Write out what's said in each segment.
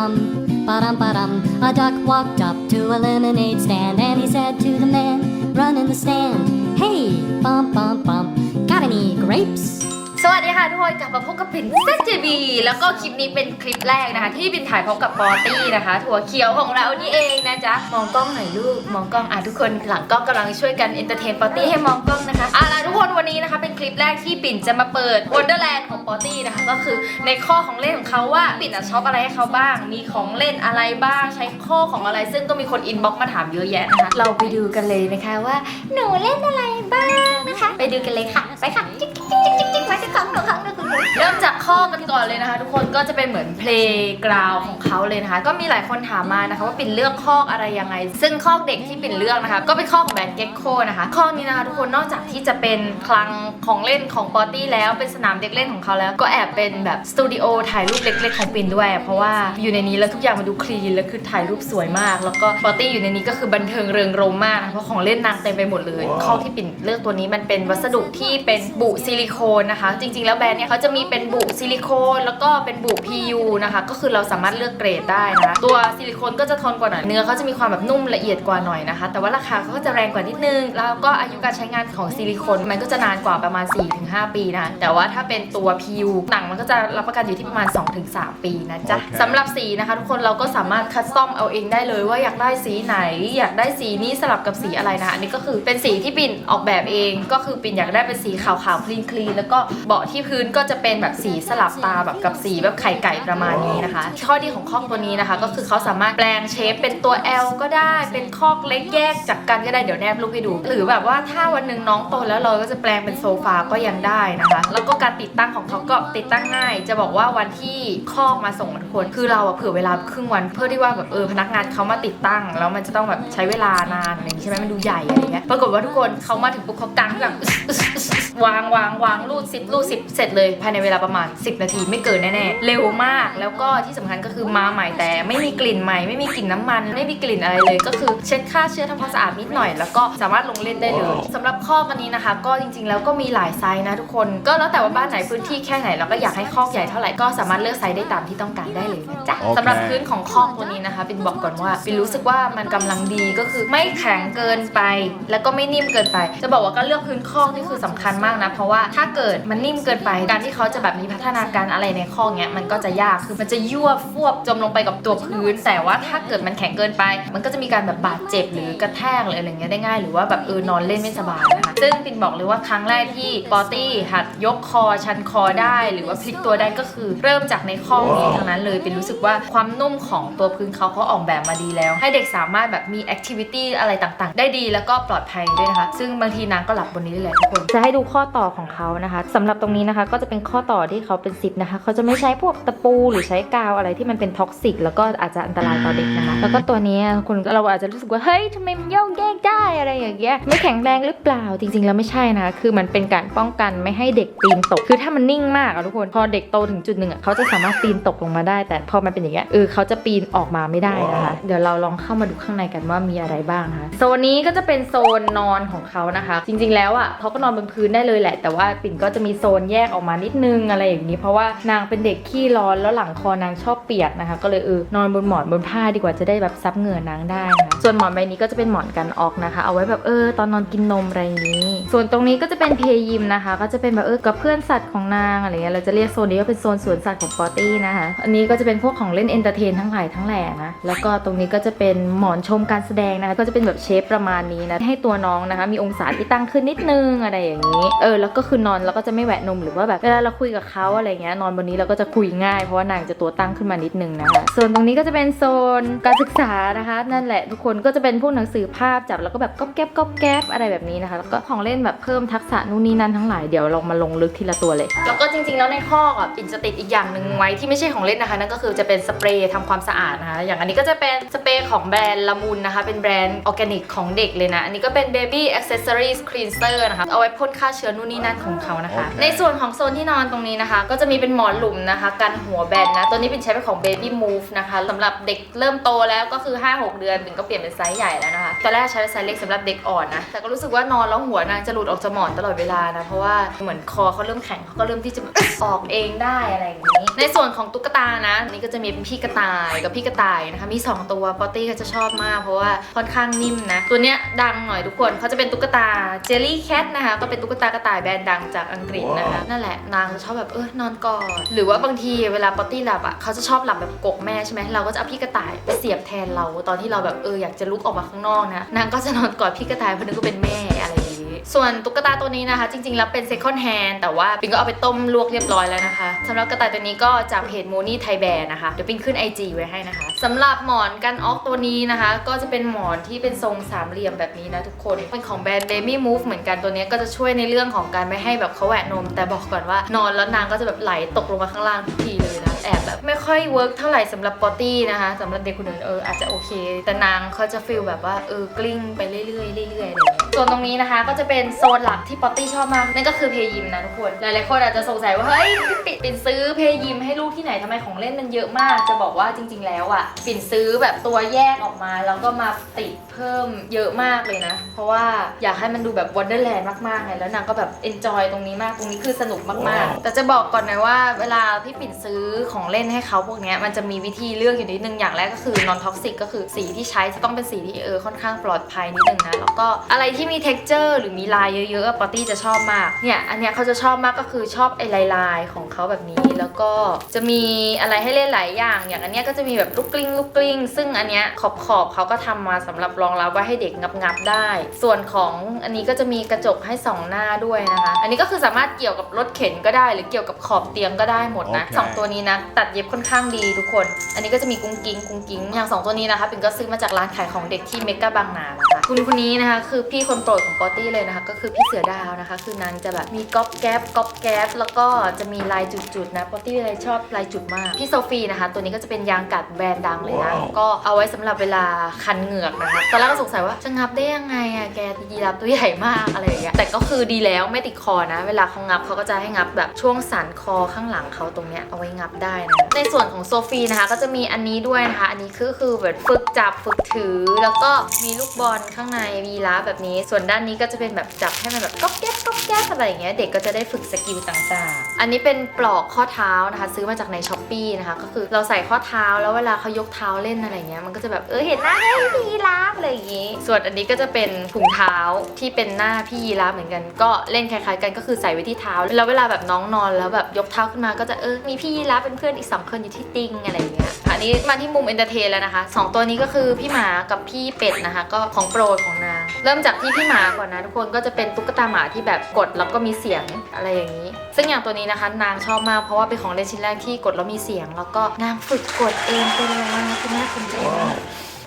dum, ba-dum, ba-dum. A duck walked up to a lemonade stand and he said to the man running the stand, Hey, bum, bum, bum, got any grapes? สวัสดีค่ะทุกคนกลับมาพบกับปิ่นเซนจีบีแล้วก็คลิปนี้เป็นคลิปแรกนะคะ ที่ปิ่นถ่ายพร้อมกับปอตี้นะคะ ถั่วเขียวของเรานี่เองนะจ๊ะมองกล้องหน่อยลูกมองกล้องอะทุกคนหลังกล้องกำลังช่วยกันเอนเตอร์เทนปอตี้ให้มองกล้องนะคะอะล่ะทุกคนวัน คลิปแรกที่ปิ่นจะมาเปิด Wonderland ของปอตี้นะคะ ก็คือในข้อของเล่นของเขาว่าปิ่นอะชอบอะไรให้เขาบ้าง มีของเล่นอะไรบ้างใช้ข้อของอะไร ซึ่งก็มีคนอินบ็อกมาถามเยอะแยะนะคะ เราไปดูกันเลยนะคะว่า หนูเล่นอะไรบ้างนะคะ ไปดูกันเลยค่ะ ไปค่ะจิ๊กจิ๊กจิ๊กจิ๊ก เริ่มจากข้อกันก่อนเลยนะคะ ทุกคนก็จะเป็นเหมือนเพลงกราวของเขาเลยนะคะ ก็มีหลายคนถามมานะคะ ว่าปิ่นเลือกข้ออะไรยังไง ซึ่งข้อเด็กที่ปิ่นเลือกนะคะ ก็เป็นข้อของแบรนด์เก็กโคนะคะข้อนี้นะคะ ทุกคนนอกจากที่จะเป็นคลังของเล่นของปอตี้แล้วเป็นสนามเด็กเล่นของเขาแล้ว ก็แอบเป็นแบบสตูดิโอถ่ายรูปเล็กๆของปิ่นด้วย เพราะว่าอยู่ในนี้แล้วทุกอย่างมันดูคลีนแล้วคือถ่ายรูปสวยมาก แล้วก็ปอตี้อยู่ในนี้ก็คือบันเทิงเริงรมย์มากนะเพราะของเล่นนางเต็มไปหมดเลย ข้อที่ปิ่นเลือกตัวนี้มันเป็นวัสดุที่เป็นบุซิลิโคนนะคะ จริง ๆ แล้วแบรนด์เนี้ยเขาจะมีเป็นบุซิลิโคนแล้วก็เป็นบุ PU นะคะ ก็คือเราสามารถเลือกเกรดได้นะ ตัวซิลิโคนก็จะทนกว่าหน่อยเนื้อเขาจะมีความแบบนุ่มละเอียดกว่าหน่อยนะคะ แต่ว่าราคาเขาก็จะแรงกว่านิดนึง แล้วก็อายุการใช้งานของซิลิโคนมันก็จะนานกว่าประมาณ 4-5 ปีนะแต่ว่าถ้าเป็นตัว PU หนังมันก็จะรับประกันอยู่ที่ประมาณ 2-3 ปีนะจ๊ะโอเคสำหรับสีนะคะ ทุกคนเราก็สามารถคัสตอมเอาเองได้เลยว่าอยากได้สีไหน อยากได้สีนี้สลับกับสีอะไรนะคะอันนี้ก็คือเป็นสีที่ปิ่นออกแบบเองก็คือปิ่นอยากได้เป็นสีขาวๆคลีนคลีนแล้วก็เบาะที่พื้นก็จะเป็นแบบสีสลับตาแบบกับสีแบบไข่ไก่ประมาณนี้นะคะ ข้อดีของคอกตัวนี้นะคะ ก็คือเขาสามารถแปลงเชฟเป็นตัว L ก็ได้เป็นคอกเล็กแยกจากกันก็ได้เดี๋ยวแนบรูปให้ดู หรือแบบว่าถ้าวันหนึ่งน้องโตแล้วเราก็จะแปลงเป็นโซฟาก็ยังได้นะคะ แล้วก็การติดตั้งของเขาก็ติดตั้งง่าย จะบอกว่าวันที่คอกมาส่งทุกคนคือเราอะเผื่อเวลาครึ่งวันเพื่อที่ว่าแบบเออพนักงานเขามาติดตั้ง แล้วมันจะต้องแบบใช้เวลานานอะไรอย่างงี้ใช่ไหมมันดูใหญ่อะไรเงี้ยปรากฏว่าทุกคนเขามาถึงปุ๊บเขากางแบบวางวางวางรูดซิปรูดซิปเสร็จเลยภายในเวลาประมาณ 10 นาทีไม่เกินแน่ๆ เร็วมากแล้วก็ที่สำคัญก็คือมาใหม่แต่ ไม่มีกลิ่นใหม่ไม่มีกลิ่นน้ำมัน ไม่มีกลิ่นอะไรเลย ก็คือเช็ดฆ่าเชื้อทำความสะอาดนิดหน่อย แล้วก็สามารถลงเล่นได้เลยสำหรับข้อกอันนี้นะคะ ก็จริงๆแล้วก็มีหลายไซส์นะทุกคน ก็แล้วแต่ว่าบ้านไหนพื้นที่แค่ไหนแล้วก็อยากให้คอกใหญ่เท่าไหร่ก็สามารถเลือกไซส์ได้ตามที่ต้องการได้เลยนะจ๊ะโอเค สำหรับพื้นของคอกตัวนี้นะคะปินบอกก่อนว่าปินรู้สึกว่ามันกำลังดีก็คือไม่แข็งเกินไป แล้วก็ไม่นิ่มเกินไป จะบอกว่าก็เลือกพื้นคอกนี่คือสำคัญมากนะ เพราะว่าถ้าเกิดมันนิ่มเกินไป การที่เขาจะแบบมีพัฒนาการอะไรในคอเนี้ยมันก็จะยาก คือมันจะยั่วฟวบจมลงไปกับตัวพื้น แต่ว่าถ้าเกิดมันแข็งเกินไป มันก็จะมีการแบบบาดเจ็บหรือกระแทกหรืออะไรเงี้ยได้ง่าย หรือว่าแบบเออนอนเล่นไม่สบายนะคะ ซึ่งปินบอกเลยว่าครั้งแรกที่ปอตี้หัดยกคอชันคอได้ หรือว่าพลิกตัวได้ก็คือ เริ่มจากในข้อนี้ทั้งนั้นเลยปินรู้สึกว่าความนุ่มของตัวพื้นเขาเขาออกแบบมาดีแล้ว ให้เด็กสามารถแบบมีแอคทิวิตี้อะไรต่างๆ ได้ดีแล้วก็ปลอดภัยด้วยนะคะ ซึ่งบางทีนางก็หลับบนนี้เลยทุกคนจะให้ดูข้อต่อของเขานะคะสำหรับตรงนี้นะคะก็จะเป็นข้อต่อที่เขาเป็นซิปนะคะ เขาจะไม่ใช้พวกตะปูหรือใช้กาวอะไรที่มันเป็นท็อกซิกแล้วก็อาจจะอันตรายต่อเด็กนะคะ แล้วก็ตัวนี้คุณเราอาจจะรู้สึกว่าเฮ้ยทำไมมันโยกแย ได้อะไรอย่างเงี้ยไม่แข็งแรงหรือเปล่าจริง ๆ แล้วไม่ใช่นะคะคือมันเป็นการป้องกันไม่ให้เด็กปีนตก คือถ้ามันนิ่งมากอะทุกคนพอเด็กโตถึงจุดหนึ่งอะเขาจะสามารถปีนตกลงมาได้ แต่พอมันเป็นอย่างเงี้ยเออเขาจะปีนออกมาไม่ได้นะคะเดี๋ยวเราลองเข้ามาดูข้างในกันว่ามีอะไรบ้างนะคะโซนนี้ก็จะเป็นโซนนอนของเขานะคะ จริง ๆ แล้วอะเขาก็นอนบนพื้นได้เลยแหละ แต่ว่าปิ่นก็จะมีโซนแยกออกมานิดนึงอะไรอย่างนี้ เพราะว่านางเป็นเด็กขี้ร้อนแล้วหลังคอนางชอบเปียกนะคะ ก็เลยเออนอนบนหมอนบนผ้าดีกว่าจะได้แบบซับเหงื่อนางได้นะคะส่วนหมอนใบนี้ก็จะเป็นหมอนกันออกนะคะ เอาไว้แบบเออตอนนอนกินนมอะไรอย่างนี้ ส่วนตรงนี้ก็จะเป็นเพยิมนะคะ ก็จะเป็นแบบเออกับเพื่อนสัตว์ของนางอะไรเงี้ยเราจะเรียกโซนนี้ว่าเป็นโซนสวนสัตว์ของปอตี้นะคะอันนี้ก็จะเป็นพวกของเล่นเอนเตอร์เทนทั้งหลายทั้งแหล่นะแล้วก็ตรงนี้ก็จะเป็นหมอนชมการแสดงนะคะก็จะเป็นแบบเชฟประมาณนี้นะให้ตัวน้องนะคะ มีองศาที่ตั้งขึ้นนิดนึงอะไรอย่างนี้ เออแล้วก็คือนอนแล้วก็จะไม่แหวะนมหรือว่าแบบเวลาเราคุยกับเขาอะไรเงี้ยนอนบนนี้เราก็จะคุยง่ายเพราะว่านางจะตัวตั้งขึ้นมานิดนึงนะคะส่วนตรงนี้ก็จะเป็นโซนการศึกษานะคะ นั่นแหละทุกคนก็จะเป็นพวกหนังสือภาพจับแล้วก็แบบก๊อบแก๊บก๊อบแก๊บอะไรแบบนี้นะคะ แล้วก็ของเล่นแบบเพิ่มทักษะนู่นนี่นั่นทั้งหลายเดี๋ยวเรามาลงลึกทีละตัวเลย แล้วก็จริงๆแล้วในข้ออะปิ่นจะติดอีกอย่างหนึ่งไว้ที่ไม่ใช่ของเล่นนะคะนั่นก็คือจะเป็นสเปรย์ทำความสะอาดนะคะอย่างอันนี้ก็จะเป็นสเปรย์ของแบรนด์ละมุนนะคะ เป็นแบรนด์ออร์แกนิกของเด็กเลยนะอันนี้ก็เป็น baby accessories cleanser นะคะเอาไว้พ่นฆ่าเชื้อนู่นนี่นั่นของเขานะคะโอเคในส่วนของโซนที่นอนตรงนี้นะคะ ก็จะมีเป็นหมอนหลุมนะคะกันหัวแบนนะตัวนี้เป็นใช้เป็นของ baby move นะคะสำหรับเด็กเริ่มโตแล้วก็คือ 5-6 เดือนปิ่นก็เปลี่ยนเป็นไซส์ใหญ่แล้วนะคะตอนแรกใช้ไซส์เล็กสำหรับเด็กอ่อนนะ แต่ก็รู้สึกว่านอนแล้วหัวนางจะหลุดออกจากหมอนตลอดเวลานะ เพราะว่าเหมือนคอเขาเริ่มแข็งเขาก็เริ่มที่จะแบบออกเองได้อะไรอย่างนี้ ในส่วนของตุ๊กตานะอันนี่ก็จะมีเป็นพี่กระต่ายกับพี่กระต่ายนะคะ มี 2 ตัวปอตตี้ก็จะชอบมาก เพราะว่าค่อนข้างนิ่มนะ ตัวเนี้ยดังหน่อยทุกคนเขาจะเป็นตุ๊กตาเจลลี่แคทนะคะ ก็เป็นตุ๊กตากระต่ายแบรนด์ดังจากอังกฤษนะคะ นั่นแหละนางจะชอบแบบเออนอนกอดหรือว่าบางทีเวลาปอตตี้หลับอะเขาจะชอบหลับแบบกกแม่ใช่ไหมเราก็จะเอาพี่กระต่ายไปเสียบแทนเราตอนที่เราแบบเอออยากจะลุกออกมาข้างนอกนะนางก็จะนอนกอดพี่กระต่ายเพราะนึกว่าเป็นแม่อะไรอย่างนี้ ส่วนตุ๊กตาตัวนี้นะคะ จริง ๆ แล้วเป็น second hand แต่ว่าปิงก็เอาไปต้มลวกเรียบร้อยแล้วนะคะสำหรับกระต่ายตัวนี้ก็จากเพจโมนี่ไทยแบร์นะคะ เดี๋ยวปิงขึ้น IG ไว้ให้นะคะสำหรับหมอนกันออกตัวนี้นะคะ ก็จะเป็นหมอนที่เป็นทรงสามเหลี่ยมแบบนี้นะทุกคนเป็นของแบรนด์ Baby Move เหมือนกันตัวนี้ก็จะช่วยในเรื่องของการไม่ให้แบบเขาแหวะนม แต่บอกก่อนว่านอนแล้วนางก็จะแบบไหลตกลงมาข้างล่างทุกทีเลยนะ อบแบบไม่ค่อยเวิร์กเท่าไหร่สำหรับปอตตี้นะคะสำหรับเด็กคนอื่นเอออาจจะโอเค แต่นางเขาจะฟีลแบบว่าเออกลิ้งไปเรื่อยๆเรื่อยๆเงี้ยส่วนตรงนี้นะคะก็จะเป็นโซนหลักที่ปอตตี้ชอบมากนั่นก็คือเพย์ยิมนะทุกคนหลายๆคนอาจจะสงสัยว่าเฮ้ยปิดปิ่นซื้อเพย์ยิมให้ลูกที่ไหนทำไมของเล่นมันเยอะมาก จะบอกว่าจริง ๆ แล้วอะปิ่นซื้อแบบตัวแยกออกมา แล้วก็มาติดเพิ่มเยอะมากเลยนะ เพราะว่าอยากให้มันดูแบบว o นเดอร์แลนด์มากๆไงแล้วนางก็แบบเอนจอยตรงนี้มากตรงนี้คือสนุกมากๆ แต่จะบอกก่อนนะว่าเวลาพี่ปิ่นซื้อของเล่นให้เขาพวกเนี้ยมันจะมีวิธีเลือกอยู่นิดนึงอย่างแรกก็คือนอนท็อกซิกก็คือสีที่ใช้จะต้องเป็นสีที่เออค่อนข้างปลอดภัยนิดนึงนะแล้วก็อะไรที่มี t e x t อร์หรือมีลายเยอะๆปอตตี้จะชอบมากเนี่ยอันเนี้ยเขาจะชอบมากก็คือชอบไอ้ลายๆของเขาแบบนี้แล้วก็จะมีอะไรให้เล่นหลายอย่าง อย่างอันเนี้ยก็จะมีแบบลูกกลิ้งลูกกลิ้ง ซึ่งอันเนี้ยขอบขอบๆเขาก็ทำมาสำหรับรองรับไว้ให้เด็กงับงับๆได้ ส่วนของอันนี้ก็จะมีกระจกให้สองหน้าด้วยนะคะ อันนี้ก็คือสามารถเกี่ยวกับรถเข็นก็ได้ หรือเกี่ยวกับขอบเตียงก็ได้หมดนะโอเคสองตัวนี้นะตัดเย็บค่อนข้างดีทุกคน อันนี้ก็จะมีกุ้งกิ้งกุ้งกิ้งอย่างสองตัวนี้นะคะปิ่นก็ซื้อมาจากร้านขายของเด็กที่เมกาบางนานะคะคุณคนนี้นะคะคือพี่คนโปรดของปอตตี้เลยนะคะ ก็คือพี่เสือดาวนะคะ คือนางจะแบบมีก๊อบแก๊บก๊อบแก๊บแล้วก็จะมีลายจุดๆนะปอตตี้เลยชอบลายจุดมากพี่โซฟีนะคะ ตัวนี้ก็จะเป็นยางกัดแบรนด์ดังเลยนะว้าวก็เอาไว้สำหรับเวลาคันเหงือกนะคะตอนแรกก็สงสัยว่าจะงับได้ยังไงอะแกยีราฟตัวใหญ่มากอะไรอย่างเงี้ยแต่ก็คือดีแล้วไม่ติดคอนะ เวลาเขางับเขาก็จะให้งับแบบช่วงสันคอข้างหลังเขาตรงเนี้ยเอาไว้งับได้นะในส่วนของโซฟีนะคะก็จะมีอันนี้ด้วยนะคะ อันนี้คือคือแบบฝึกจับฝึกถือ แล้วก็มีลูกบอลข้างในมียีราแบบนี้ ส่วนด้านนี้ก็จะเป็นแบบจับให้มันแบบก๊อบแก๊บก๊อบแก๊บอะไรอย่างเงี้ยเด็กก็จะได้ฝึกสกิลต่างๆ อันนี้เป็นปลอกข้อเท้านะคะ ซื้อมาจากในช้อปปีนะคะก็คือเราใส่ข้อเท้าแล้วเวลาเขายกเท้าเล่นอะไรเงี้ยมันก็จะแบบเออเห็นหน้าพี่ยีราฟอะไรอย่างงี้ ส่วนอันนี้ก็จะเป็นถุงเท้าที่เป็นหน้าพี่ยีราฟเหมือนกัน ก็เล่นคล้ายๆกันก็คือใส่ไว้ที่เท้าแล้วเวลาแบบน้องนอนแล้วแบบยกเท้าขึ้นมาก็จะเออมีพี่ยีราฟเป็นพื่อนอีกสองคนอยู่ที่ติงอะไรอย่างเงี้ยอันนี้มาที่มุมเอนเตอร์เทนแล้วนะคะสองตัวนี้ก็คือพี่หมากับพี่เป็ดนะคะ ก็ของโปรดของนาง เริ่มจากที่พี่หมาก่อนนะทุกคนก็จะเป็นตุ๊กตาหมาที่แบบกดแล้วก็มีเสียงอะไรอย่างนี้ ซึ่งอย่างตัวนี้นะคะ นางชอบมากเพราะว่าเป็นของเล่นชิ้นแรกที่กดแล้วมีเสียง แล้วก็นางฝึกกดเองเป็นแล้วนะคุณแม่คุณใจมาก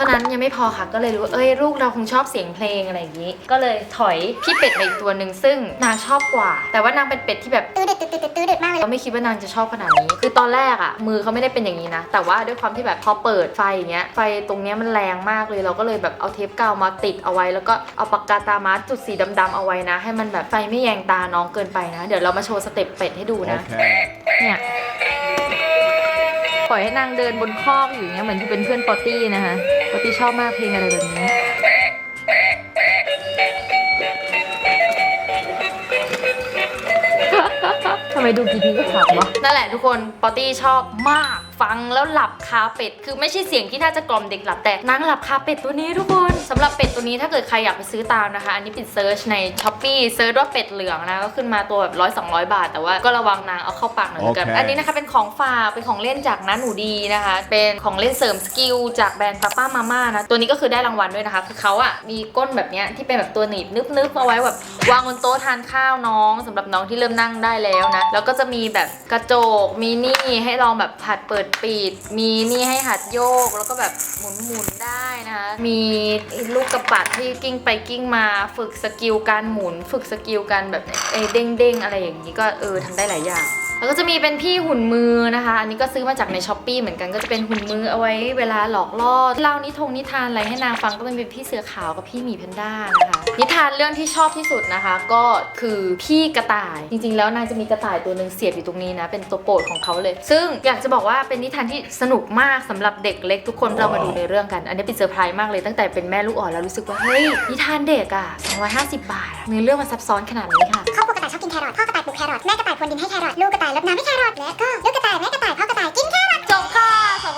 ท่านั้นยังไม่พอค่ะก็เลยรู้ว่าเอ้ยลูกเราคงชอบเสียงเพลงอะไรอย่างนี้ ก็เลยถอยพี่เป็ดมาอีกตัวหนึ่งซึ่งนางชอบกว่า แต่ว่านางเป็นเป็ดที่แบบตื้อเดึดตื้อเดึดตื้อเดึดมากเลยเราไม่คิดว่านางจะชอบขนาดนี้ คือตอนแรกอะมือเขาไม่ได้เป็นอย่างนี้นะ แต่ว่าด้วยความที่แบบพอเปิดไฟอย่างเงี้ยไฟตรงเนี้ยมันแรงมากเลยเราก็เลยแบบเอาเทปกาวมาติดเอาไว้ แล้วก็เอาปากกาตามาจุดสีดำๆเอาไว้นะ ให้มันแบบไฟไม่แยงตาน้องเกินไปนะ เดี๋ยวเรามาโชว์สเต็ปเป็ดให้ดูนะ เนี่ยปล่อยให้นางเดินบนคอกอยู่เงี้ยเหมือนที่เป็นเพื่อนปอตี้นะคะ ปอตตี้ชอบมากเพลงอะไรแบบนี้ทำไมดูกี่ทีก็ขับวะนั่นแหละทุกคนปอตตี้ชอบมาก ฟังแล้วหลับคาเป็ด คือไม่ใช่เสียงที่น่าจะกล่อมเด็กหลับแต่นางหลับคาเป็ดตัวนี้ทุกคนสำหรับเป็ดตัวนี้ถ้าเกิดใครอยากไปซื้อตามนะคะ อันนี้ปิดเซิร์ชในช้อปปี้เซิร์ชว่าเป็ดเหลืองนะก็ขึ้นมาตัวแบบร้อยสองร้อยบาท แต่ว่าก็ระวังนางเอาเข้าปากหน่อยแล้วกันโอเคอันนี้นะคะเป็นของฝากเป็นของเล่นจากน้าหนูดีนะคะ เป็นของเล่นเสริมสกิลจากแบรนด์ป้าป้ามาม่านะตัวนี้ก็คือได้รางวัลด้วยนะคะคือเขาอะมีก้นแบบเนี้ยที่เป็นแบบตัวหนีบนึบๆเอาไว้แบบวางบนโต๊ะทานข้าวน้องสำหรับน้องที่เริ่มนั่งได้แล้วนะแล้วก็จะมีแบบกระจกมีนี่ให้ลองแบบหัดเปิดปิดมีนี่ให้หัดโยกแล้วก็แบบหมุนๆได้นะคะ มีลูกกระปัดที่กิ้งไปกิ้งมาฝึกสกิลการหมุน ฝึกสกิลการแบบเอเด้งๆอะไรอย่างนี้ก็เออทำได้หลายอย่าง แล้วก็จะมีเป็นพี่หุ่นมือนะคะ อันนี้ก็ซื้อมาจากในช้อปปีเหมือนกันก็จะเป็นหุ่นมือเอาไว้เวลาหลอกล่อเล่านิทงนิทานอะไรให้นางฟังก็เป็นพี่เสือขาวกับพี่หมีแพนด้านะคะ นิทานเรื่องที่ชอบที่สุดนะคะ ก็คือพี่กระต่าย จริง ๆ แล้วนางจะมีกระต่ายตัวหนึ่งเสียบอยู่ตรงนี้นะ เป็นตัวโปรดของเขาเลย ซึ่งอยากจะบอกว่าเป็นนิทานที่สนุกมากสำหรับเด็กเล็กทุกคนเรามาดูในเรื่องกัน อันนี้เป็นเซอร์ไพรส์มากเลยตั้งแต่เป็นแม่ลูกอ่อนแล้วรู้สึกว่าเฮ้ยนิทานเด็กอะ250 บาทอะเนื้อเรื่องมันซับซ้อนขนาดนี้ค่ะ ครอบครัวกระต่ายชอบกินแครอทพ่อกระต่ายปลูกแครอทแม่กระต่ายพรวนดินให้แครอทลูกกระต่ายรดน้ำให้แครอทและก็ลูกกระต่ายแม่กระต่ายพ่อกระต่ายกินแครอทจบค่ะ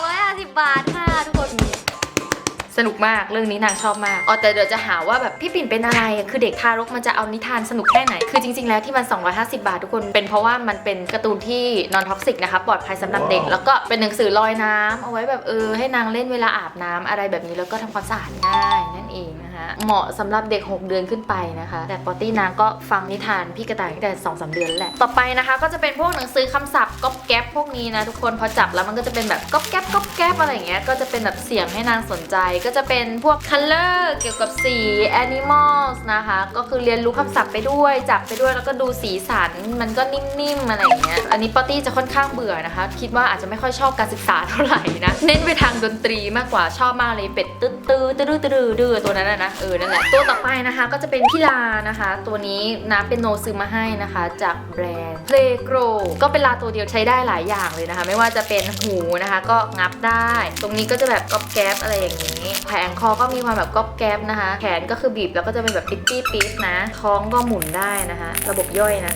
250 บาทค่ะทุกคนสนุกมากเรื่องนี้นางชอบมากอ๋อแต่เดี๋ยวจะหาว่าแบบพี่ปิ่นเป็นอะไรอะคือเด็กทารกมันจะเอานิทานสนุกแค่ไหน คือจริง ๆ แล้วที่มัน 250 บาททุกคนเป็นเพราะว่ามันเป็นการ์ตูนที่นอนท็อกซิกนะคะปลอดภัยสำหรับเด็ก แล้วก็เป็นหนังสือลอยน้ำเอาไว้แบบเออให้นางเล่นเวลาอาบน้ำอะไรแบบนี้แล้วก็ทำความสะอาดง่ายนั่นเองนะคะ เหมาะสำหรับเด็ก 6 เดือนขึ้นไปนะคะ แต่ปอตี้นางก็ฟังนิทานพี่กระต่ายตั้งแต่สอสเดือนแหละ ต่อไปนะคะ ก็จะเป็นพวกหนังสือคำศัพท์ก๊อปแก๊ปพวก นี้นะทุกคนพอจับแล้วมันก็จะเป็นแบบก๊อบแก๊บก๊อบแก๊บอะไรอย่างเงี้ยก็จะเป็นแบบเสียงให้นางสนใจ ก็จะเป็นพวก color เกี่ยวกับสี animals นะคะ ก็คือเรียนรู้คำศัพท์ไปด้วย จับไปด้วยแล้วก็ดูสีสันมันก็นิ่มๆอะไรอย่างเงี้ยอันนี้ปอตตี้จะค่อนข้างเบื่อนะคะ คิดว่าอาจจะไม่ค่อยชอบการศึกษาเท่าไหร่นะเน้นไปทางดนตรีมากกว่าชอบมากเลยเป็ดตื้อตื้อตื้อตื้อตื้อตัวนั้นนะนะเออนั่นแหละตัวต่อไปนะคะ ก็จะเป็นพี่ลานะคะ ตัวนี้นะเป็นโนซื้อมาให้นะคะ จากแบรนด์ Playgro ก็เป็นลาตัวเดียวใช้ได้หลายอย่างเลยนะคะ ไม่ว่าจะเป็นหูนะคะ ก็งับได้ ตรงนี้ก็จะแบบก๊อบแก๊บอะไรอย่างนี้ แผงคอก็มีความแบบก๊อบแก๊บนะคะ แขนก็คือบีบแล้วก็จะเป็นแบบปิ๊ปปี้ปิ๊ดนะ ท้องก็หมุนได้นะคะ ระบบย่อยนะ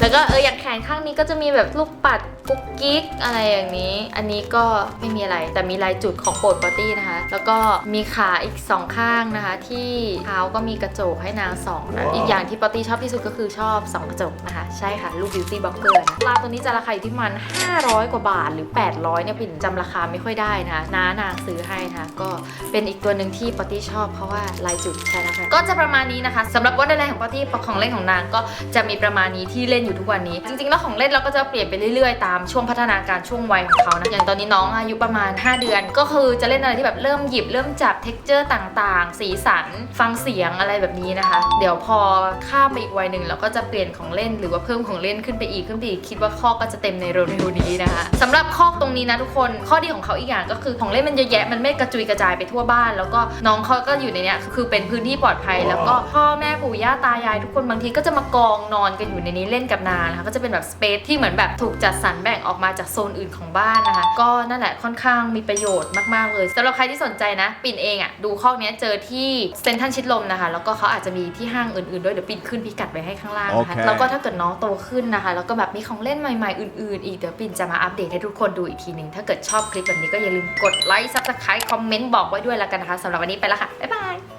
แล้วก็เอออย่างแขนข้างนี้ก็จะมีแบบลูกปัดกุ๊กกิ๊กอะไรอย่างนี้ อันนี้ก็ไม่มีอะไรแต่มีลายจุดของโปรดปอตตี้นะคะ แล้วก็มีขาอีกสองข้างนะคะ ที่เท้าก็มีกระจกให้นางสองนะ อีกอย่างที่ปอตตี้ชอบที่สุดก็คือชอบสองกระจกนะคะ ใช่ค่ะ ลูกบิวตี้บล็อกเกอร์นะลาตัวนี้จะราคาอยู่ที่มัน 500 กว่าบาทหรือ 800เนี่ยปิ่นจำราคาไม่ค่อยได้นะคะน้านางซื้อให้นะคะ ก็เป็นอีกตัวหนึ่งที่ปอตตี้ชอบเพราะว่าลายจุดใช่แล้วค่ะก็จะประมาณนี้นะคะสำหรับวันอะไรของปอตตี้ของเล่นของนางก็จะมีประมาณนี้ที่เล่นอยู่ทุกวันนี้ จริงๆแล้วของเล่นเราก็จะเปลี่ยนไปเรื่อยๆ ตามช่วงพัฒนาการช่วงวัยของเขานะอย่างตอนนี้น้องอายุประมาณ 5 เดือน ก็คือจะเล่นอะไรที่แบบเริ่มหยิบเริ่มจับเท็กเจอร์ต่างๆ สีสัน ฟังเสียงอะไรแบบนี้นะคะ เดี๋ยวพอข้ามไปอีกวัยหนึ่งเราก็จะเปลี่ยนของเล่นหรือว่าเพิ่มของเล่นขึ้นไปอีกขึ้นไปอีกคิดว่าข้อก็จะเต็มในเร็วๆนี้นะคะสำหรับข้อตรงนี้นะทุกคนข้อดีของเขาอีกอย่างก็คือของเล่นมันเยอะแยะมันไม่กระจุยกระจายไปทั่วบ้าน แล้วก็น้องเขาก็อยู่ในเนี้ยคือเป็นพื้นที่ปลอดภัย แล้วก็พ่อแม่ปู่ย่าตายายทุกคนบางทีก็จะมากองนอนกันอยู่ในนี้เล่นกับนางนะคะก็จะเป็นแบบสเปซที่เหมือนแบบถูกจัดสรรแบ่งออกมาจากโซนอื่นของบ้านนะคะ ก็นั่นแหละค่อนข้างมีประโยชน์มากๆเลยสำหรับใครที่สนใจนะ ปิ่นเองอะ่ะดูข้อเนี้ยเจอที่เซ็นทรัลชิดลมนะคะ แล้วก็เขาอาจจะมีที่ห้างอื่นๆด้วยเดี๋ยวปิ่นขึ้นพิกัดไว้ให้ข้างล่างนะคะโอเคแล้วก็ถ้าเกิดน้องโตขึ้นนะคะ แล้วก็แบบมีของเล่นใหม่ๆอื่นๆ อีกเดี๋ยวปิ่นจะมาอัปเดตให้ทุกคนดูอีกทีหนึ่งถ้าเกิดชอบคลิปแบบนี้ก็อย่าลืมกดไลค์ซับสไครต์คอมเมนต์บอกไว้ด้วยละกันนะคะสำหรับวันนี้ไปแล้วค่ะบ๊ายบาย